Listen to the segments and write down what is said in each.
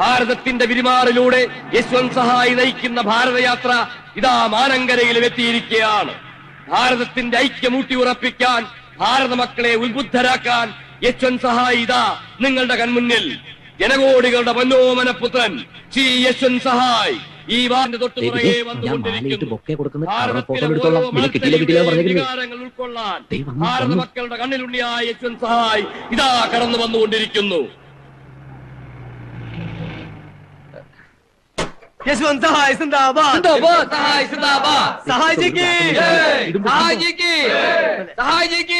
ഭാരതത്തിന്റെ വിരിമാറിലൂടെ യശ്വന്ത് സഹായി നയിക്കുന്ന ഭാരതയാത്ര ഇതാ മാനങ്കരയിലും എത്തിയിരിക്കുകയാണ്. ഭാരതത്തിന്റെ ഐക്യം ഊട്ടിയുറപ്പിക്കാൻ ഭാരത മക്കളെ ഉത്ബുദ്ധരാക്കാൻ യശ്വന്ത് സഹായി ഇതാ നിങ്ങളുടെ കൺമുന്നിൽ. ജനകോടികളുടെ മനോമന പുത്രൻ ശ്രീ യശ്വന്ത് സഹായ് ഈ വാറിന്റെ തൊട്ടു പുറകെ വന്നുകൊണ്ടിരിക്കുന്നു. ഉൾക്കൊള്ളാൻ ഭാരത മക്കളുടെ കണ്ണിലുണ്ണിയായ യശ്വന്ത് സഹായ് ഇതാ കടന്നു വന്നുകൊണ്ടിരിക്കുന്നു. യശ്വന്ത് സഹായ് സിന്ദാബാദ് സിന്ദാബാദ് സഹായ് ജി കി സഹായ് ജി കി സഹായ് ജി കി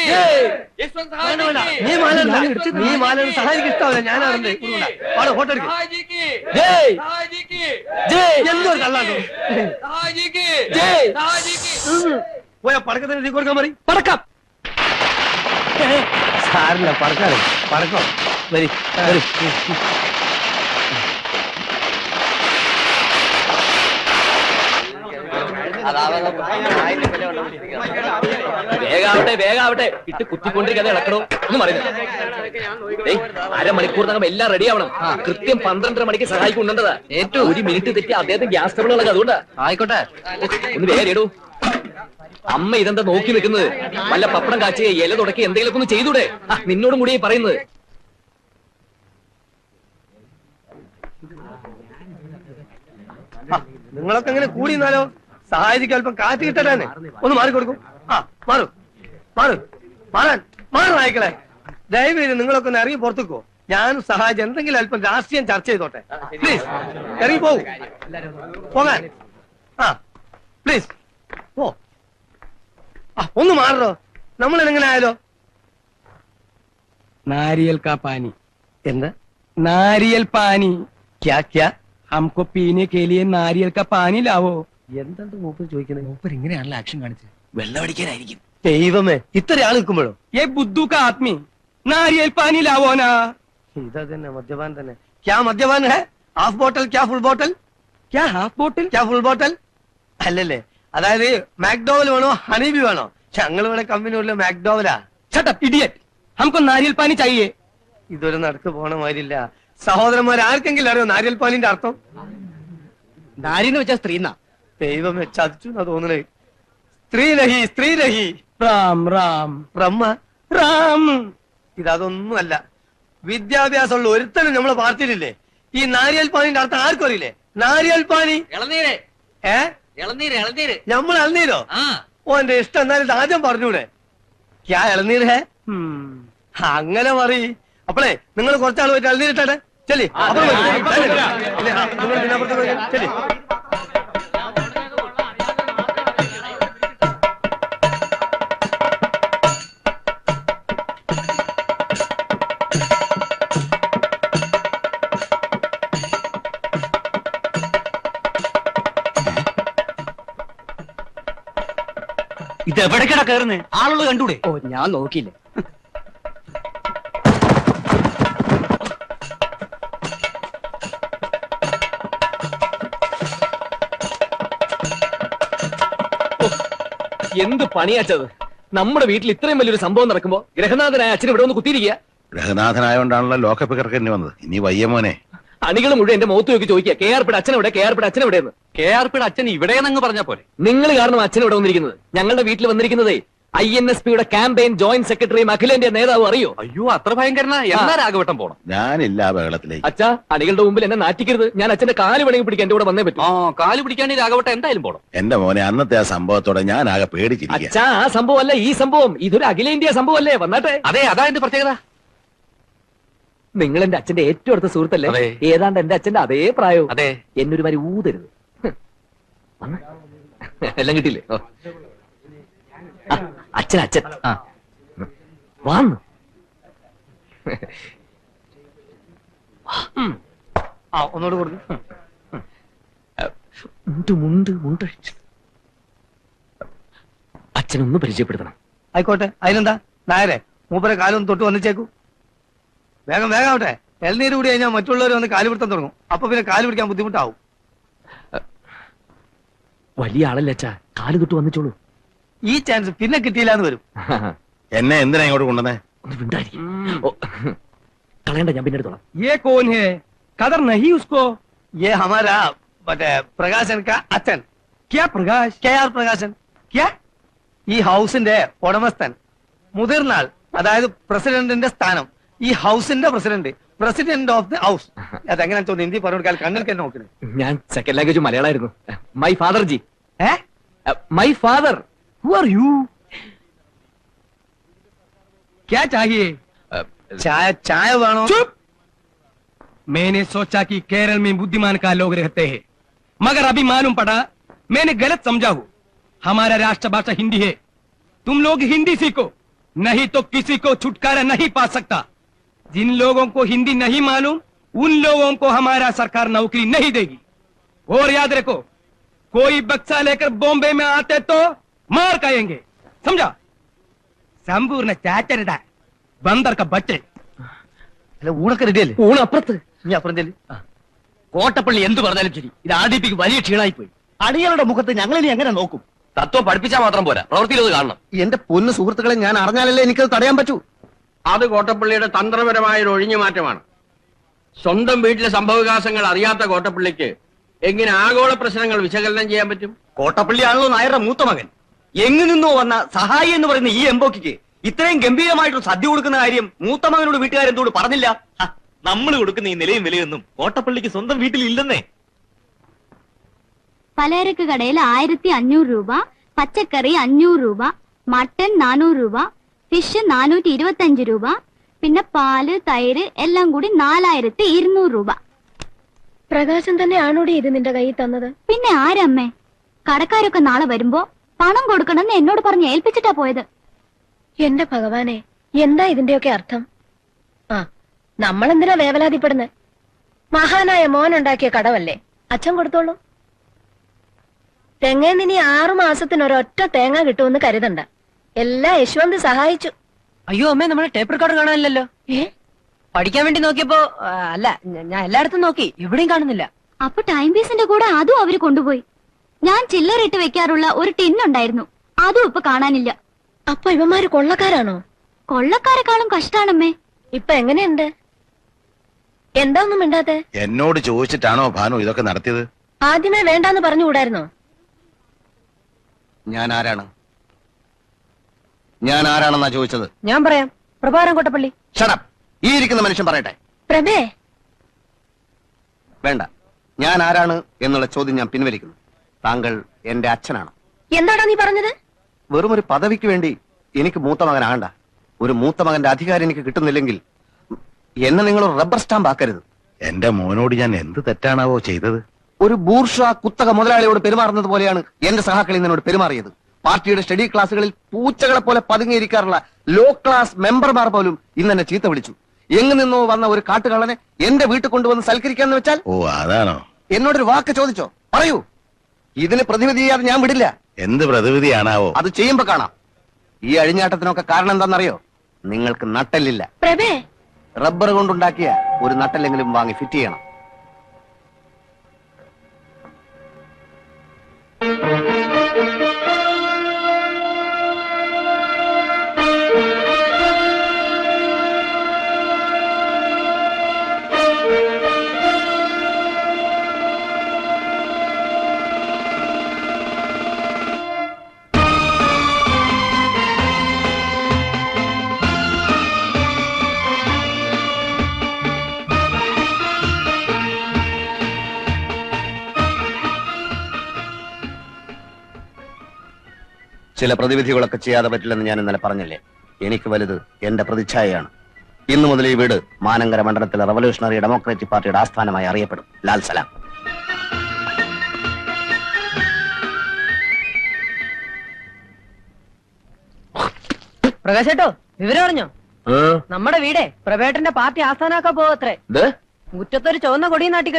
യശ്വന്ത് സഹായ് വേണ്ട, വേണ്ട. ജി കി. നീ മാല ഇടണ്ട. യശ്വന്ത് നീ മാല സഹായ് ഇടണ്ട. സഹായിക്ക് ഇഷ്ടാവില്ല. ഞാനാണ്. പാടോ, ഫോട്ടോ എടുക്ക്. സഹായ് ജി കി. ജയ്. സഹായ് ജി കി. എന്തോ ഒരു കള്ളാട്ടോ. സഹായ് ജി കി. ജയ്. സഹായ് ജി കി. പോയ പടക്കത്തിന് നീ കൊടുക്കാൻ മതി പടക്കം സാറില്ല പടക്കാറ് പടക്കം വരി വരി വേഗാവട്ടെ വേഗാവട്ടെ. ഇട്ട് കുത്തിക്കൊണ്ടിരിക്കാതെ ഇളക്കണോ? എന്ന് പറയുന്നു അരമണിക്കൂർ അരമണിക്കൂറിനകം എല്ലാം റെഡി ആവണം. കൃത്യം പന്ത്രണ്ടര മണിക്ക് സഹായിക്കുന്നുണ്ടതാ ഏറ്റവും ഒരു മിനിറ്റ് തെറ്റി അദ്ദേഹത്തിന് ഗ്യാസ് ട്രബിൾ ഇളക്കുക അതുകൊണ്ടാ. ആയിക്കോട്ടെ. ഒന്ന് വേഗം ഇടൂ. അമ്മ ഇതെന്താ നോക്കി നിൽക്കുന്നത് നല്ല പപ്പടം കാച്ചി ഇല തുടക്കി എന്തെങ്കിലും ഒന്ന് ചെയ്തൂടെ? നിന്നോടും കൂടി പറയുന്നത്. നിങ്ങളൊക്കെ എങ്ങനെ കൂടി നിന്നാലോ? സഹായിക്ക് അല്പം കാറ്റ് കിട്ടട്ടെ ഒന്ന് മാറി കൊടുക്കും ആ മാറു മാറു മാറാൻ മാറു നായ്ക്കളെ ദയവേത് നിങ്ങളൊക്കെ ഒന്ന് ഇറങ്ങി പുറത്തേക്കോ ഞാനും സഹായിച്ച് എന്തെങ്കിലും അല്പം രാഷ്ട്രീയം ചർച്ച ചെയ്തോട്ടെ പ്ലീസ് ഇറങ്ങി പോകൂ പോകാൻ ആ പ്ലീസ് ഓ ആ ഒന്ന് മാറോ നമ്മൾ എങ്ങനെ ആയാലോ नारियल का पानी എന്താ नारियल पानी ക്യാ ക്യാ हमको पीने के लिए नारियल का पानी लाओ എന്താണ് മൂപ്പർ ചോദിക്കുന്നത് മൂപ്പർ ഇങ്ങനെയാണല്ലോ ആക്ഷൻ കാണിച്ചത്. വെള്ളമടിക്കാനായിരിക്കും ദൈവമേ ഇത്ര ആൾ നിൽക്കുമ്പോഴോ? ഏ ബുദ്ധുക്ക ആത്മി നാരിയൽ പാനി ലാവോനാ. ഇതാ തന്നെ മദ്യപാൻ തന്നെ. ക്യാ മദ്യപാൻ ഹെ? ഹാഫ് ബോട്ടൽ ക്യാ ഫുൾ ബോട്ടൽ ക്യാ ഹാഫ് ബോട്ടിൽ ക്യാ ഫുൾ ബോട്ടൽ അല്ലല്ലേ അതായത് മാക്ഡോവൽ വേണോ ഹണീബി വേണോ? ഞങ്ങൾ ഇവിടെ കമ്പനി ഉള്ള മാക്ഡോവലാ ചട്ടപ്പ് ഇഡിയറ്റ് നമുക്ക് നാരിയൽ പാനി ചായേ ഇതൊരു നടക്ക് പോണ മാതിരില്ല. സഹോദരന്മാർ ആർക്കെങ്കിലും അറിയോ നാരിയൽ പാനിന്റെ അർത്ഥം? നാരിന്ന് വെച്ചാൽ സ്ത്രീനാ ദൈവമേ ചതിച്ചു എന്നാ തോന്നണേ സ്ത്രീലഹി സ്ത്രീലഹി റാം റാം ബ്രഹ്മ റാം ഇതൊന്നും അല്ല വിദ്യാഭ്യാസം ഉള്ള ഒരുത്തനും നമ്മളെ പാർട്ടിയിലില്ലേ ഈ നാരിയൽ പാനിന്റെ അർത്ഥം ആർക്കും അറിയില്ലേ നാരിയൽ പാനി ഇളനീര് ഏ ഇളനീര് ഇളനീര് നമ്മൾ ഇളനീരോ ഓന്റെ ഇഷ്ടം എന്നാലും ആദ്യം പറഞ്ഞൂടെ ക്യാ ഇളനീര് ഹേ അങ്ങനെ മറി അപ്പളേ നിങ്ങൾ കുറച്ചാൾ പോയിട്ട് ഇളനീരിട്ടെ ചെല്ലി അപ്പുറം ചെല്ലി എവിടേക്കടാ കയറുന്നേ ആളുകൾ കണ്ടൂടെ? ഓ ഞാൻ നോക്കിയില്ല. എന്ത് പണിയാച്ചത്? നമ്മുടെ വീട്ടിൽ ഇത്രയും വലിയൊരു സംഭവം നടക്കുമ്പോ ഗ്രഹനാഥനായ അച്ഛൻ ഇവിടെ ഒന്ന് കുത്തിയിരിക്കുക? ഗ്രഹനാഥനായോണ്ടാണല്ലോ ലോക്കപ്പ് കിടക്കേണ്ടി വന്നത്. ഇനി വയ്യ മോനെ. അണികൾ മുഴുവൻ എന്റെ മുഖത്ത് നോക്കി ചോദിക്കുക കെ ആർ അച്ഛൻ എവിടെ? കെ ആർ പിയുടെ അച്ഛൻ എവിടെയെന്ന്? കെ ആർ പിയുടെ അച്ഛൻ ഇവിടെയെന്നങ്ങ് പറഞ്ഞ പോലെ നിങ്ങൾ കാരണം അച്ഛൻ ഇവിടെ വന്നിരിക്കുന്നത്? ഞങ്ങളുടെ വീട്ടിൽ വന്നിരിക്കുന്നതേ ഐ എൻ എസ് പിയുടെ ക്യാമ്പയിൻ ജോയിന്റ് സെക്രട്ടറി അഖിലേന്റെ നേതാവ് അറിയോ? അയ്യോ അത്ര ഭയങ്കരനാ. എന്നാ രാഘവട്ടം പോണം? ഞാനില്ല ആ ബഹളത്തിലേക്ക്. അച്ഛാ അണികളുടെ മുമ്പിൽ എന്നെ നാറ്റിക്കരുത്. ഞാൻ അച്ഛന്റെ കാൽ വേണമെങ്കിൽ പിടിക്കാൻ എന്റെ കൂടെ വന്നേ പറ്റും. ആ കാൽ പിടിക്കാണ്ട് രാഘവട്ടം എന്തായാലും പോണം. എന്റെ മോനെ അന്നത്തെ ആ സംഭവത്തോടെ ഞാൻ ആകെ പേടിച്ചിരിക്കുക അച്ഛാ ആ സംഭവം അല്ല ഈ സംഭവം. ഇതൊരു അഖിലേന്ത്യാ സംഭവം അല്ലേ വന്നാട്ടെ. അതെ അതാ എന്റെ പ്രത്യേകത. നിങ്ങൾ എന്റെ അച്ഛന്റെ ഏറ്റവും അടുത്ത സുഹൃത്തല്ലേ? അതെ. ഏതാണ്ട് എന്റെ അച്ഛന്റെ അതേ പ്രായവും അതെ. എന്നൊരു മാതിരി ഊതരുത്. ഹ്. വന്ന്. എല്ലാം കിട്ടിയില്ലേ? ഓ. ആ, അച്ഛൻ അച്ഛൻ. ആ. വാന്ന്. ആ ഒന്നുകൂടെ കൊടുക്കും. മുണ്ട് മുണ്ട് മുണ്ട്. അച്ഛനൊന്ന് പരിചയപ്പെടുത്തണം. ആയിക്കോട്ടെ. അതിനെന്താ? നായരെ മൂപ്പരെ കാലൊന്ന് തൊട്ട് വന്നിച്ചേക്കൂ. വേഗം വേഗം ആവട്ടെ എൽനീര് കൂടി കഴിഞ്ഞാൽ മറ്റുള്ളവർ വന്ന് കാല് പിടുത്തം തുടങ്ങും അപ്പൊ പിന്നെ കാല് പിടിക്കാൻ ബുദ്ധിമുട്ടാവും വലിയ ആളല്ലേ അച്ഛാ കാല് തൊട്ട് വന്നിച്ചോളൂ ഈ ചാൻസ് പിന്നെ കിട്ടിയില്ല എന്ന് വരും എന്നെ എന്തിനാ ഇങ്ങോട്ട് കൊണ്ടുവന്നേ ഒന്ന് മിണ്ടായിരിക്കും ഓ കളയണ്ട ഞാൻ പിന്നെ എടുത്തോളാം ये कौन है कदर नहीं उसको ये हमारा മറ്റേ പ്രകാശൻ का അച്ഛൻ क्या प्रकाश കെ ആർ പ്രകാശൻ क्या ഈ ഹൗസിന്റെ ഉടമസ്ഥൻ മുതിർന്നാൾ അതായത് പ്രസിഡന്റിന്റെ സ്ഥാനം ഈ ഹൗസിന്റെ president president of the house അതെങ്ങനെ തോന്നുന്നു ഹിന്ദി പറഞ്ഞു കൊടുക്കാൻ കണ്ണിൽ നോക്കണേ ഞാൻ second language മലയാളമായിരുന്നു my father G ഏ my father who are you क्या चाहिए ചായ ചായ വേണോ चुप मैंने सोचा कि केरल में बुद्धिमान का लोग रहते हैं मगर अभी मालूम पड़ा मैंने गलत समझा हूँ हमारा राष्ट्रभाषा हिंदी है तुम लोग हिंदी सीखो नहीं तो किसी को छुटकारा नहीं पा सकता जिन लोगों को हिंदी नहीं मालूम उन लोगों को हमारा सरकार नौकरी नहीं देगी और याद रखो कोई बक्सा लेकर बॉम्बे में आते तो मार खाएंगे समझा संपूर्ण चाचरदा बंदर का बच्चे അല്ല ഊണൊക്കെ റെഡി അല്ലേ ഊണപ്പുറത്ത് നീ അപ്പുറം ചെല്ലി കോട്ടപ്പള്ളി എന്ത് പറഞ്ഞാലും ശരി ഇത് ആദിപ്പിക്ക് വലിയ ക്ഷീണായി പോയി അടികളുടെ മുഖത്ത് ഞങ്ങൾ ഇനി എങ്ങനെ നോക്കും തത്വം പഠിപ്പിച്ചാൽ മാത്രം പോരാ പ്രവൃത്തിയിൽ അത് കാണണം എന്റെ പൊന്ന് സുഹൃത്തുക്കളെ ഞാൻ അറിഞ്ഞാലല്ലേ എനിക്കത് തടയാൻ പറ്റൂ അത് കോട്ടപ്പള്ളിയുടെ തന്ത്രപരമായ ഒരു ഒഴിഞ്ഞു മാറ്റമാണ് സ്വന്തം വീട്ടിലെ സംഭവവികാസങ്ങൾ അറിയാത്ത കോട്ടപ്പള്ളിക്ക് എങ്ങനെ ആഗോള പ്രശ്നങ്ങൾ വിശകലനം ചെയ്യാൻ പറ്റും? കോട്ടപ്പള്ളിയാണല്ലോ നായരുടെ മൂത്ത മകൻ. എങ്ങു നിന്നോ വന്ന സഹായി എന്ന് പറയുന്ന ഈ എംബോക്കിക്ക് ഇത്രയും ഗംഭീരമായിട്ട് സദ്യ കൊടുക്കുന്ന കാര്യം മൂത്ത മകനോട് വീട്ടുകാരെന്തോട് പറഞ്ഞില്ല? നമ്മൾ കൊടുക്കുന്ന ഈ നിലയും വിലയൊന്നും കോട്ടപ്പള്ളിക്ക് സ്വന്തം വീട്ടിൽ ഇല്ലെന്നേ പലചരക്ക് കടയിൽ ആയിരത്തി അഞ്ഞൂറ് രൂപ പച്ചക്കറി അഞ്ഞൂറ് രൂപ മട്ടൻ നാനൂറ് രൂപ ഫിഷ് നാനൂറ്റി ഇരുപത്തി അഞ്ച് രൂപ. പിന്നെ പാൽ തൈര് എല്ലാം കൂടി നാലായിരത്തി ഇരുന്നൂറ് രൂപ. പ്രകാശം തന്നെ ആണോ ഇത് നിന്റെ കയ്യിൽ തന്നത്? പിന്നെ ആരമ്മേ? കടക്കാരൊക്കെ നാളെ വരുമ്പോ പണം കൊടുക്കണമെന്ന് എന്നോട് പറഞ്ഞ് ഏൽപ്പിച്ചിട്ടാ പോയത്. എന്റെ ഭഗവാനെ എന്താ ഇതിന്റെയൊക്കെ അർത്ഥം? ആ നമ്മൾ എന്തിനാ വേവലാതിപ്പെടുന്നത് മഹാനായ മോൻ ഉണ്ടാക്കിയ കടവല്ലേ? അച്ഛൻ കൊടുത്തോളൂ. തെങ്ങേന്നിനി ആറു മാസത്തിനൊരൊറ്റ തേങ്ങ കിട്ടുമെന്ന് കരുതണ്ട. എല്ലാ യശ്വന്ത് സഹായിച്ചു. അയ്യോ അമ്മേ നമ്മളെ ടേപ്പ് റെക്കോർഡ് കാണാനില്ലല്ലോ. ഏ? പഠിക്കാൻ വേണ്ടി നോക്കിയപ്പോ അല്ല ഞാൻ എല്ലായിടത്തും നോക്കി എവിടെയും കാണുന്നില്ല. അപ്പൊ ടൈം പീസിന്റെ കൂടെ അതും അവർ കൊണ്ടുപോയി. ഞാൻ ചില്ലറിട്ട് വെക്കാറുള്ള ഒരു ടിൻ ഉണ്ടായിരുന്നു. അതും ഇപ്പൊ കാണാനില്ല. അപ്പൊ ഇവന്മാര് കൊള്ളക്കാരാണോ? കൊള്ളക്കാരെക്കാളും കഷ്ടാണമ്മേ. ഇപ്പൊ എങ്ങനെയുണ്ട്? എന്താ ഒന്നും മിണ്ടാത്തെ? എന്നോട് ചോദിച്ചിട്ടാണോ ഭാനു ഇതൊക്കെ നടത്തിയത്? ആദ്യമേ വേണ്ടാന്ന് പറഞ്ഞുകൂടായിരുന്നോ? ഞാൻ ആരാണ്? ഞാൻ ആരാണെന്നാ ചോദിച്ചത്? ഞാൻ പറയാം. പ്രഭാരം കൊട്ടപ്പള്ളി. ഷടപ്പ് ഈ ഇരിക്കുന്ന മനുഷ്യൻ പറയട്ടെ. പ്രമേ വേണ്ട. ഞാൻ ആരാണ് എന്നുള്ള ചോദ്യം ഞാൻ പിൻവലിക്കുന്നു. താങ്കൾ എന്റെ അച്ഛനാണ്. എന്താടാ നീ പറഞ്ഞത്? വെറും ഒരു പദവിക്ക് വേണ്ടി എനിക്ക് മൂത്ത മകൻ ആണ്ട ഒരു മൂത്ത മകന്റെ അധികാരം എനിക്ക് കിട്ടുന്നില്ലെങ്കിൽ എന്നെ നിങ്ങൾ റബ്ബർ സ്റ്റാമ്പ് ആക്കരുത്. എന്റെ മോനോട് ഞാൻ എന്ത് തെറ്റാണാവോ ചെയ്തത്? ഒരു ബൂർഷ കുത്തക മുതലാളിയോട് പെരുമാറുന്നത് പോലെയാണ് എന്റെ സഹാക്കളി നിന്നോട് പെരുമാറിയത്. പാർട്ടിയുടെ സ്റ്റഡി ക്ലാസ്സുകളിൽ പൂച്ചകളെ പോലെ പതുങ്ങിയിരിക്കാറുള്ള ലോ ക്ലാസ് മെമ്പർമാർ പോലും ഇന്ന് എന്നെ ചീത്ത വിളിച്ചു. എങ്ങു നിന്നോ വന്ന ഒരു കാട്ടുകള്ളനെ എന്റെ വീട്ടിൽ കൊണ്ടുവന്ന് സൽക്കരിക്കാന്ന് വെച്ചാൽ ഓ അതാണോ? എന്നോടൊരു വാക്ക് ചോദിച്ചോ? പറയൂ. ഇതിന് പ്രതിവിധി ചെയ്യാതെ ഞാൻ വിടില്ല. എന്ത് പ്രതിവിധിയാണാവോ? അത് ചെയ്യുമ്പോ കാണാം. ഈ അഴിഞ്ഞാട്ടത്തിനൊക്കെ കാരണം എന്താണെന്നറിയോ നിങ്ങൾക്ക് നട്ടല്ലില്ല. പ്രഭേ. റബ്ബർ കൊണ്ടുണ്ടാക്കിയ ഒരു നട്ടല്ലെങ്കിലും വാങ്ങി ഫിറ്റ് ചെയ്യണം. ചില പ്രതിവിധികളൊക്കെ ചെയ്യാതെ പറ്റില്ലെന്ന് ഞാൻ ഇന്നലെ പറഞ്ഞില്ലേ? എനിക്ക് വലുത് എന്റെ പ്രതിച്ഛായയാണ്. ഇന്നു മുതൽ ഈ വീട് മാനങ്കര മണ്ഡലത്തിലെ റവല്യൂഷണറി ഡെമോക്രാറ്റിക് പാർട്ടിയുടെ ആസ്ഥാനമായി അറിയപ്പെടും. ലാൽ സലാം. പ്രകാശേട്ടോ വിവരം അറിഞ്ഞോ? നമ്മുടെ വീടേ പ്രവേട്ടന്റെ പാർട്ടി ആസ്ഥാനാക്കാൻ പോവത്രേ. മുറ്റത്തൊരു ചുവന്ന കൊടിയും നാട്ടി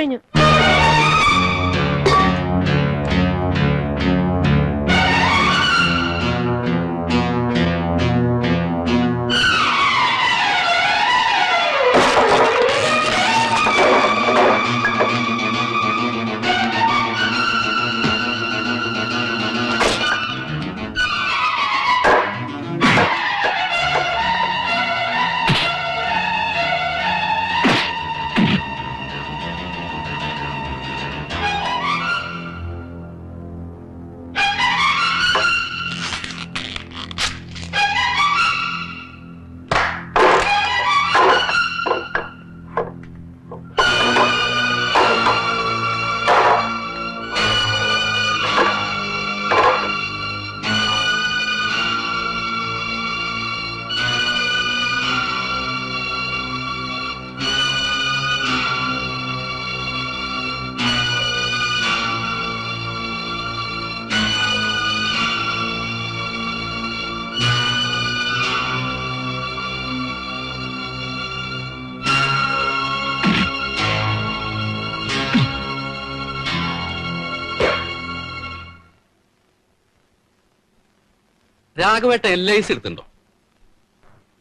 രാഘവേട്ട എൽ ഐ സി എടുത്തിട്ടുണ്ടോ?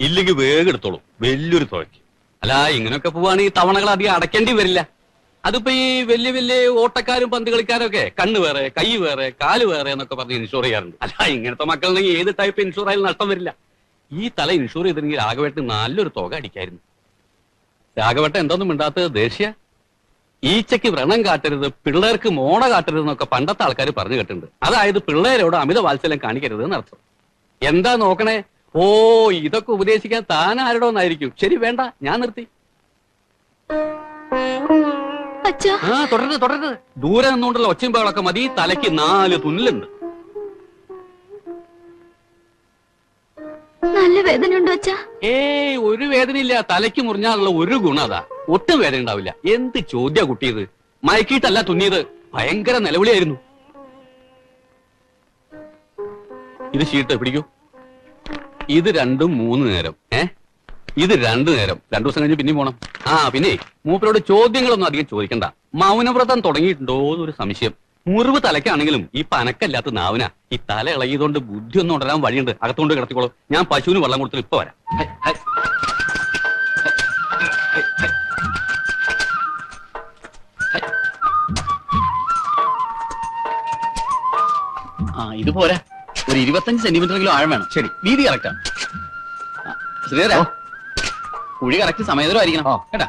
ഇല്ലെങ്കിൽ വേഗം എടുത്തോളൂ. വലിയൊരു തുകയ്ക്ക് അല്ല ഇങ്ങനെയൊക്കെ പോവാണെങ്കിൽ തവണകൾ അധികം അടയ്ക്കേണ്ടി വരില്ല. അതിപ്പോ ഈ വലിയ വലിയ ഓട്ടക്കാരും പന്ത് കളിക്കാരും ഒക്കെ കണ്ണ് വേറെ കൈ വേറെ കാൽ വേറെ എന്നൊക്കെ പറഞ്ഞ് ഇൻഷുർ ചെയ്യാറുണ്ട്. അല്ല ഇങ്ങനത്തെ മക്കളുണ്ടെങ്കിൽ ഏത് ടൈപ്പ് ഇൻഷുർ ആയാലും നഷ്ടം വരില്ല. ഈ തല ഇൻഷുർ ചെയ്തിരുന്നെങ്കിൽ രാഘവേട്ടന് നല്ലൊരു തുക അടിക്കായിരുന്നു. രാഘവേട്ട എന്തൊന്നും മിണ്ടാത്തത് ദേഷ്യ. ഈച്ചയ്ക്ക് വ്രണം കാട്ടരുത് പിള്ളേർക്ക് മോണ കാട്ടരുത് എന്നൊക്കെ പണ്ടത്തെ ആൾക്കാർ പറഞ്ഞു കേട്ടിട്ടുണ്ട്. അതായത് പിള്ളേരോട് അമിത വാത്സല്യം കാണിക്കരുത് എന്നർത്ഥം. എന്താ നോക്കണേ? ഓ ഇതൊക്കെ ഉപദേശിക്കാൻ താൻ ആരോടൊന്നായിരിക്കും ശരി വേണ്ട ഞാൻ നിർത്തി. ആ തുടരുത് തുടരുത് ദൂരെ നിന്നുകൊണ്ടുള്ള ഒച്ചയും ബഹളമൊക്കെ മതി. തലയ്ക്ക് നാല് തുന്നലുണ്ട്. നല്ല വേദനയുണ്ടോ അച്ഛാ? ഏയ് ഒരു വേദനയില്ല. തലയ്ക്ക് മുറിഞ്ഞാലുള്ള ഒരു ഗുണം അതാ. ഒട്ടും വേദന ഉണ്ടാവില്ല. എന്ത് ചോദ്യ കുട്ടിയത്? മയക്കിയിട്ടല്ല തുന്നിയത്. ഭയങ്കര നിലവിളിയായിരുന്നു. ഇത് ഷീട്ട് പിടിക്കൂ. ഇത് രണ്ടും മൂന്ന് നേരം. ഏ? ഇത് രണ്ടു നേരം. രണ്ടു ദിവസം കഴിഞ്ഞ് പിന്നെയും പോണം. ആ പിന്നെ മൂപ്പരോട് ചോദ്യങ്ങളൊന്നും അധികം ചോദിക്കണ്ട. മൗനവ്രതം തുടങ്ങിയിട്ടുണ്ടോ എന്നൊരു സംശയം. മുറിവ് തലക്കാണെങ്കിലും ഈ പനക്കല്ലാത്ത നാവിന. ഈ തല ഇളകിയതുകൊണ്ട് ബുദ്ധി ഒന്നും ഉണ്ടരാൻ വഴിയുണ്ട്. അകത്തോണ്ട് കിടത്തിക്കോളൂ. ഞാൻ പശുവിന് വെള്ളം കൊടുത്തിട്ട് ഇപ്പൊ വരാം. ആ ഇത് പോരാ. ഒരു ഇരുപത്തഞ്ച് സെന്റിമീറ്റർ എങ്കിലും ആഴം വേണം. ശരി. വീതി കറക്റ്റാ ശ്രീധര കുഴി കറക്റ്റ് സമയതരമായിരിക്കണം കേട്ടാ?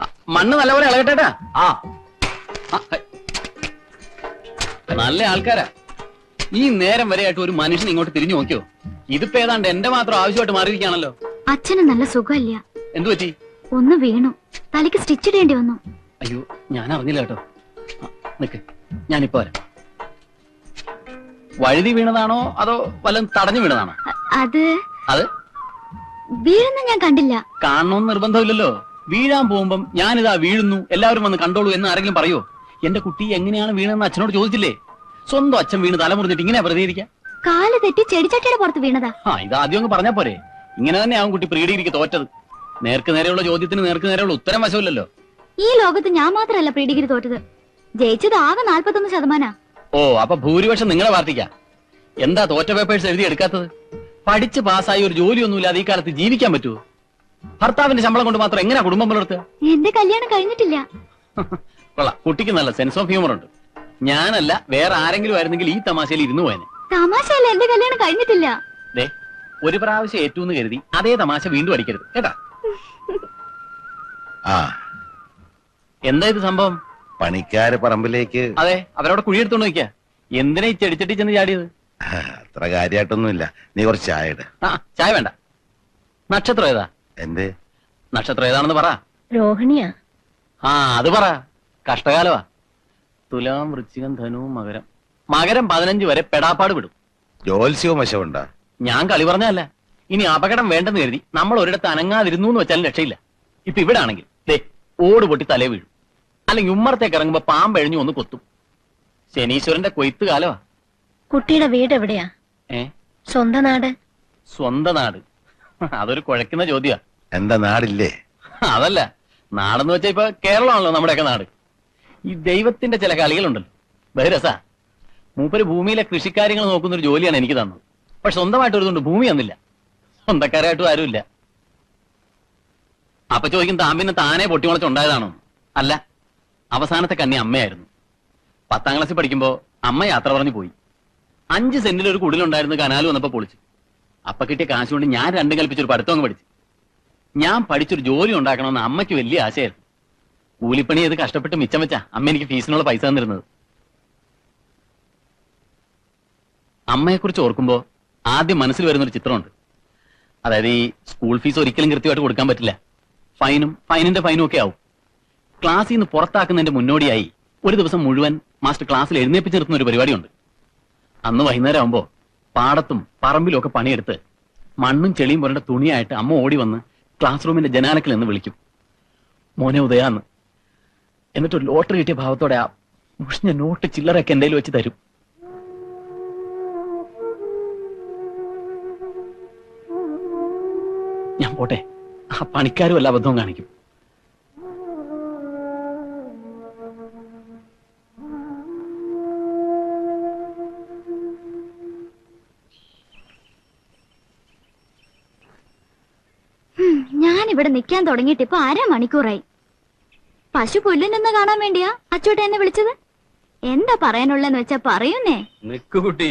ആ, മണ്ണ് നല്ലപോലെ ഇളകട്ടേട്ടാ ആ. നല്ല ആൾക്കാരാ. ഈ നേരം വരെയായിട്ട് ഒരു മനുഷ്യൻ ഇങ്ങോട്ട് തിരിഞ്ഞു നോക്കിയോ? ഇതിപ്പോ ഏതാണ്ട് എന്റെ മാത്രം ആവശ്യമായിട്ട് മാറിയിരിക്കുകയാണല്ലോ. അച്ഛന് നല്ല സുഖമില്ല. എന്തു പറ്റി? ഒന്ന് വീണു. തലയ്ക്ക് സ്റ്റിച്ച് ഇടേണ്ടി വന്നു. അയ്യോ ഞാൻ അറിഞ്ഞില്ല കേട്ടോ നിക്ക്. ഞാനിപ്പോ വരാം. വഴുതി വീണതാണോ അതോ വല്ലതും തടഞ്ഞു വീണതാണോ? അത് അത്? വീഴുന്ന ഞാൻ കണ്ടില്ല. കാണണമെന്ന് നിർബന്ധമില്ലല്ലോ. വീഴാൻ പോകുമ്പം ഞാനിതാ വീഴുന്നു എല്ലാവരും വന്ന് കണ്ടോളൂ എന്ന് ആരെങ്കിലും പറയോ? എന്റെ കുട്ടി എങ്ങനെയാണ് വീണെന്ന് അച്ഛനോട് ചോദിച്ചില്ലേ? സ്വന്തം അച്ഛൻ വീണ് തലമുറിഞ്ഞിട്ട് ഇങ്ങനെ പ്രതികരിക്കാം? കാൽ തെറ്റി ചെടിച്ചട്ടിയുടെ പുറത്ത് വീണതാ. ആ ഇത് ആദ്യം അങ്ങ് പറഞ്ഞാ പോരെ. ഇങ്ങനെ തന്നെ ആവും കുട്ടി പ്രീഡിഗ്രിക്ക് തോറ്റത്. നേർക്ക് നേരെയുള്ള ചോദ്യത്തിന് നേർക്ക് നേരെയുള്ള ഉത്തരം വശമില്ലല്ലോ. ഈ ലോകത്ത് ഞാൻ മാത്രമല്ല പ്രീഡിഗ്രി തോറ്റത്. ജയിച്ചത് ആകെ നാൽപ്പത്തൊന്ന് ശതമാനാ. ഓ അപ്പൊ ഭൂരിപക്ഷം നിങ്ങളെ വാർത്തിക്ക എന്താ തോറ്റ പേപ്പേഴ്സ് എഴുതി എടുക്കാത്തത്? പഠിച്ച് പാസ്സായി ഒരു ജോലിയൊന്നുമില്ലാതെ ഈ കാലത്ത് ജീവിക്കാൻ പറ്റുമോ ഭർത്താവിന്റെ ശമ്പളം കൊണ്ട് മാത്രം എങ്ങനെയാ കുടുംബം പുലർത്തുക? എന്റെ കല്യാണം കഴിഞ്ഞിട്ടില്ല. കൊള്ളാം. കുട്ടിക്ക് നല്ല സെൻസ് ഓഫ് ഹ്യൂമർ ഉണ്ട്. ഞാനല്ല വേറെ ആരെങ്കിലും ആയിരുന്നെങ്കിൽ ഈ തമാശയിൽ ഇരുന്നു പോയനെ. തമാശയല്ല എന്റെ കല്യാണം കഴിഞ്ഞിട്ടില്ല. ദേ ഒരു പ്രാവശ്യം ഏറ്റവും കരുതി അതേ തമാശ വീണ്ടും അടിക്കരുത്. കേട്ടാ? എന്താ ഇത് സംഭവം? പണിക്കാര് പറമ്പിലേക്ക്. അതെ അവരവിടെ കുഴിയെടുത്തോണ്ട് നിൽക്കാ എന്തിനാ ഈ ചെടിച്ചട്ടി ചെന്ന് ചാടിയത്? അത്ര കാര്യമായിട്ടൊന്നുമില്ല നീ കുറച്ച് ചായ ഇട്. ആ ചായ വേണ്ട. നക്ഷത്രം ഏതാ? എന്ത്? നക്ഷത്രം ഏതാണെന്ന് പറ. രോഹിണിയാ. ആ അത് പറ. കഷ്ടകാലമാ. തുലാം വൃശ്ചികം ധനു മകരം. മകരം പതിനഞ്ച് വരെ പെടാപ്പാട് വിടും. ജോത്സ്യവും വശമുണ്ടാ ഞാൻ കളി പറഞ്ഞല്ല ഇനി അപകടം വേണ്ടെന്ന് കരുതി നമ്മൾ ഒരിടത്ത് അനങ്ങാതിരുന്നു എന്ന് വെച്ചാലും രക്ഷയില്ല. ഇപ്പൊ ഇവിടെ ആണെങ്കിൽ ദേ ഓട് പൊട്ടി തലേ വീഴും. അല്ലെങ്കിൽ ഉമ്മറത്തേക്ക് ഇറങ്ങുമ്പോ പാമ്പെഴിഞ്ഞു ഒന്ന് കൊത്തും. ശനീശ്വരന്റെ കൊയ്ത്ത് കാലമാ. കുട്ടിയുടെ വീട് എവിടെയാ? ഏ? സ്വന്തം നാട്? സ്വന്തം നാട്. അതൊരു കുഴക്കുന്ന ചോദ്യാ എന്താ നാടില്ലേ? അതല്ല നാടെന്ന് വെച്ചാ ഇപ്പൊ കേരളമാണല്ലോ നമ്മുടെയൊക്കെ നാട്. ഈ ദൈവത്തിന്റെ ചില കളികളുണ്ടല്ലോ. ബഹിരസ മൂപ്പര് ഭൂമിയിലെ കൃഷിക്കാര്യങ്ങൾ നോക്കുന്ന ഒരു ജോലിയാണ് എനിക്ക് തന്നത്. പക്ഷെ സ്വന്തമായിട്ട് ഒരുതുണ്ട് ഭൂമി ഒന്നില്ല സ്വന്തക്കാരായിട്ടും ആരുമില്ല. അപ്പൊ ചോദിക്കും താമ്പിന് താനേ താനെ പൊട്ടിമുളച്ചുണ്ടായതാണോ അല്ല അവസാനത്തെ കന്നി അമ്മയായിരുന്നു. പത്താം ക്ലാസ്സിൽ പഠിക്കുമ്പോ അമ്മ യാത്ര പറഞ്ഞു പോയി. അഞ്ച് സെന്റിൽ ഒരു കുടിലുണ്ടായിരുന്നു കനാൽ വന്നപ്പോ പൊളിച്ചു. അപ്പൊ കിട്ടിയ കാശ് കൊണ്ട് ഞാൻ രണ്ടും കൽപ്പിച്ചൊരു പഠിത്തം അങ്ങ് പഠിച്ചു. ഞാൻ പഠിച്ചൊരു ജോലി ഉണ്ടാക്കണമെന്ന് അമ്മയ്ക്ക് വലിയ ആശയായിരുന്നു. കൂലിപ്പണി ചെയ്ത് കഷ്ടപ്പെട്ട് മിച്ചം വെച്ചാ അമ്മ എനിക്ക് ഫീസിനുള്ള പൈസ തന്നിരുന്നത്. അമ്മയെ കുറിച്ച് ഓർക്കുമ്പോ ആദ്യം മനസ്സിൽ വരുന്ന ഒരു ചിത്രമുണ്ട്. അതായത് ഈ സ്കൂൾ ഫീസ് ഒരിക്കലും കൃത്യമായിട്ട് കൊടുക്കാൻ പറ്റില്ല. ഫൈനും ഫൈനിന്റെ ഫൈനും ഒക്കെ ആവും. ക്ലാസ്സിൽ നിന്ന് പുറത്താക്കുന്നതിന്റെ മുന്നോടിയായി ഒരു ദിവസം മുഴുവൻ മാസ്റ്റർ ക്ലാസ്സിൽ എഴുന്നേപ്പിച്ച് നിർത്തുന്ന ഒരു പരിപാടിയുണ്ട്. അന്ന് വൈകുന്നേരം ആവുമ്പോ പാടത്തും പറമ്പിലും ഒക്കെ പണിയെടുത്ത് മണ്ണും ചെളിയും പുരണ്ട തുണിയായിട്ട് അമ്മ ഓടി വന്ന് ക്ലാസ് റൂമിന്റെ ജനാലക്കിൽ നിന്ന് വിളിക്കും. മോനെ ഉദയാന്ന്. എന്നിട്ട് ഒരു ലോട്ടറി കിട്ടിയ ഭാവത്തോടെ ആ മുഷിഞ്ഞ നോട്ട് ചില്ലറൊക്കെ എന്റെ വെച്ച് തരും. ഞാൻ പോട്ടെ. ആ പണിക്കാരും അല്ല അബദ്ധവും കാണിക്കും. ഇവിടെ നിൽക്കാൻ തുടങ്ങിയിട്ട് ഇപ്പൊ അരമണിക്കൂറായി. പശു പുല്ലിനൊന്ന് കാണാൻ വേണ്ടിയാ അച്ചോട്ടെ എന്നെ വിളിച്ചത്? എന്താ പറയാനുള്ളെന്ന് വെച്ചാ പറയുന്നേ. നിക്കുകുട്ടി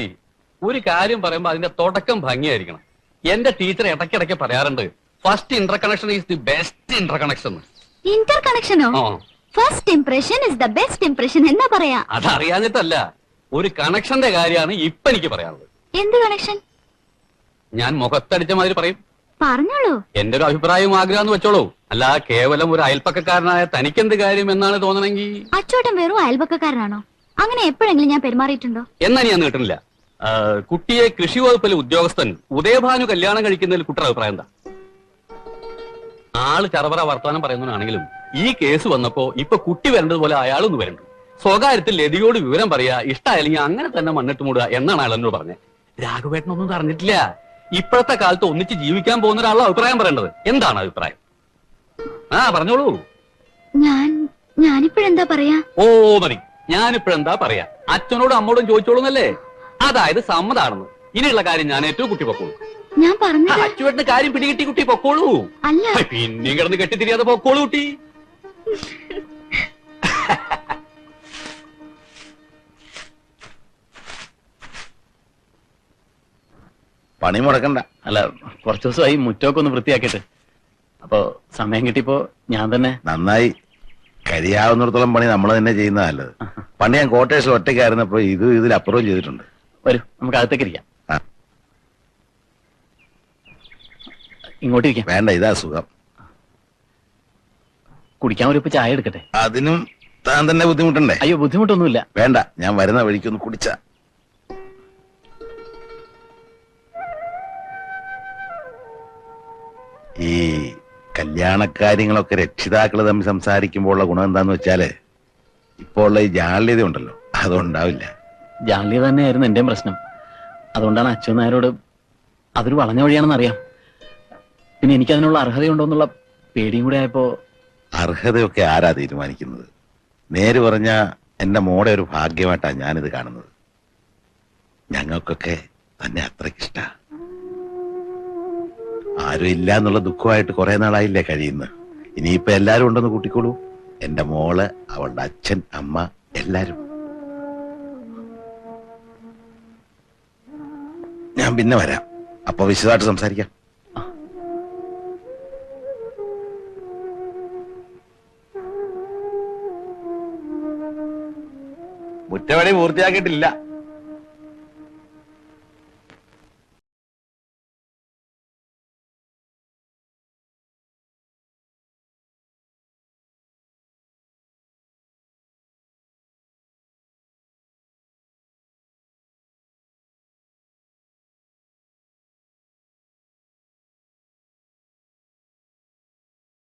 ഒരു കാര്യം പറയുമ്പോ അതിന്റെ തുടക്കം ഭംഗിയായിരിക്കണം. എന്റെ ടീച്ചർ ഇടയ്ക്കിടയ്ക്ക് പറയാറുണ്ട് first interconnection is the best interconnection inter കണക്ഷനോ first impression is the best impression എന്നാ പറയാ? അതറിയാഞ്ഞിട്ടല്ല ഒരു കണക്ഷന്റെ കാര്യമാണ് ഇപ്പൊ എനിക്ക് പറയാനുള്ളത്. എന്ത് കണക്ഷൻ ഞാൻ മുഖത്തടിച്ച മാതിരി പറയും. പറഞ്ഞോളൂ. എന്റെ ഒരു അഭിപ്രായം ആഗ്രഹം എന്ന് വെച്ചോളൂ. അല്ല കേവലം ഒരു അയൽപ്പക്കക്കാരനായ തനിക്കെന്ത് കാര്യം എന്നാണ് തോന്നണെങ്കിൽ അച്ചോട്ടൻ വെറും അയൽപക്കക്കാരനാണോ അങ്ങനെ എപ്പോഴെങ്കിലും ഞാൻ പെരുമാറിയിട്ടുണ്ടോ? എന്നാ ഞാൻ കേട്ടില്ല കുട്ടിയെ കൃഷി വകുപ്പിലെ ഉദ്യോഗസ്ഥൻ ഉദയഭാനു കല്യാണം കഴിക്കുന്നതിൽ കുട്ടിയുടെ അഭിപ്രായം എന്താ? ആൾ ചറവറ വർത്തമാനം പറയുന്നവനാണെങ്കിലും ഈ കേസ് വന്നപ്പോ ഇപ്പൊ കുട്ടി വരേണ്ടതുപോലെ അയാളൊന്ന് വരണ്ടു. സ്വകാര്യത്തിൽ ലതിയോട് വിവരം പറയാ ഇഷ്ടമായില്ലെങ്കിൽ അങ്ങനെ തന്നെ മണ്ണിട്ട് മൂടുക എന്നാണ് അയാൾ എന്നോട് പറഞ്ഞത് രാഘവേട്ടനൊന്നും പറഞ്ഞിട്ടില്ല ഇപ്പോഴത്തെ കാലത്ത് ഒന്നിച്ച് ജീവിക്കാൻ പോകുന്ന ഒരാളുടെ അഭിപ്രായം പറയേണ്ടത് എന്താണ് അഭിപ്രായം? ആ പറഞ്ഞോളൂ. ഞാൻ ഞാനിപ്പോഴെന്താ പറയാ? ഓ മതി. ഞാനിപ്പോഴെന്താ പറയാ? അച്ഛനോടും അമ്മോടും ചോദിച്ചോളൂന്നല്ലേ? അതായത് സമ്മതാണെന്ന്. ഇനിയുള്ള കാര്യം ഞാൻ ഏറ്റവും കുട്ടി പൊക്കോളൂ. ഞാൻ പറഞ്ഞു അച്ചുവേട്ടന് കാര്യം പിടികിട്ടി കുട്ടി പൊക്കോളൂ. അല്ല. പിന്നെയും കിടന്ന് കെട്ടിത്തിരിയാതെ പൊക്കോളൂ കുട്ടി. പണി മുടക്കണ്ട. അല്ല കുറച്ചു ദിവസമായി മുറ്റമൊക്കെ ഒന്ന് വൃത്തിയാക്കിയിട്ട്. അപ്പൊ സമയം കിട്ടിയപ്പോ ഞാൻ തന്നെ നന്നായി. കരിയാവുന്നിടത്തോളം പണി നമ്മൾ തന്നെ ചെയ്യുന്ന നല്ലത്. പണ്ട് ഞാൻ കോട്ടേഴ്സിൽ ഒറ്റയ്ക്കായിരുന്നപ്പോ ഇത് ഇതിൽ അപ്പുറവും ചെയ്തിട്ടുണ്ട്. വരൂ നമുക്ക് അകത്തേക്ക് ഇരിക്കാം. ഇങ്ങോട്ടിരിക്കാം. വേണ്ട ഇതാ സുഖം. കുടിക്കാൻ ഒരു ചായ എടുക്കട്ടെ? അതിനും താൻ തന്നെ ബുദ്ധിമുട്ടുണ്ടേ? അയ്യോ ബുദ്ധിമുട്ടൊന്നുമില്ല. വേണ്ട ഞാൻ വരുന്ന വഴിക്കൊന്ന് കുടിച്ച. ഈ കല്യാണക്കാര്യങ്ങളൊക്കെ രക്ഷിതാക്കൾ തമ്മിൽ സംസാരിക്കുമ്പോൾ ഉള്ള ഗുണം എന്താന്ന് വെച്ചാൽ ഇപ്പോൾ ഉള്ള ഈ ജാള്യത ഉണ്ടല്ലോ അതുണ്ടാവില്ല. ജാള്യത തന്നെയായിരുന്നു എന്റെയും പ്രശ്നം. അതുകൊണ്ടാണ് അച്ഛൻ നായരോട് അതൊരു വളഞ്ഞ വഴിയാണെന്ന് അറിയാം പിന്നെ എനിക്ക് അതിനുള്ള അർഹതയുണ്ടോ എന്നുള്ള പേടിയും കൂടെ ആയപ്പോ അർഹതയൊക്കെ ആരാ തീരുമാനിക്കുന്നത്? നേര് പറഞ്ഞ എന്റെ മോടെ ഒരു ഭാഗ്യമായിട്ടാണ് ഞാനിത് കാണുന്നത്. ഞങ്ങൾക്കൊക്കെ തന്നെ അത്രയ്ക്കിഷ്ട. ആരും ഇല്ല എന്നുള്ള ദുഃഖമായിട്ട് കുറെ നാളായില്ലേ കഴിയുന്നത് ഇനിയിപ്പോ എല്ലാരും ഉണ്ടെന്ന് കൂട്ടിക്കോളൂ. എന്റെ മോൾ അവളുടെ അച്ഛൻ അമ്മ എല്ലാരും. ഞാൻ പിന്നെ വരാം. അപ്പൊ വിശദമായിട്ട് സംസാരിക്കാം. മുറ്റവടി പൂർത്തിയാക്കിയിട്ടില്ല.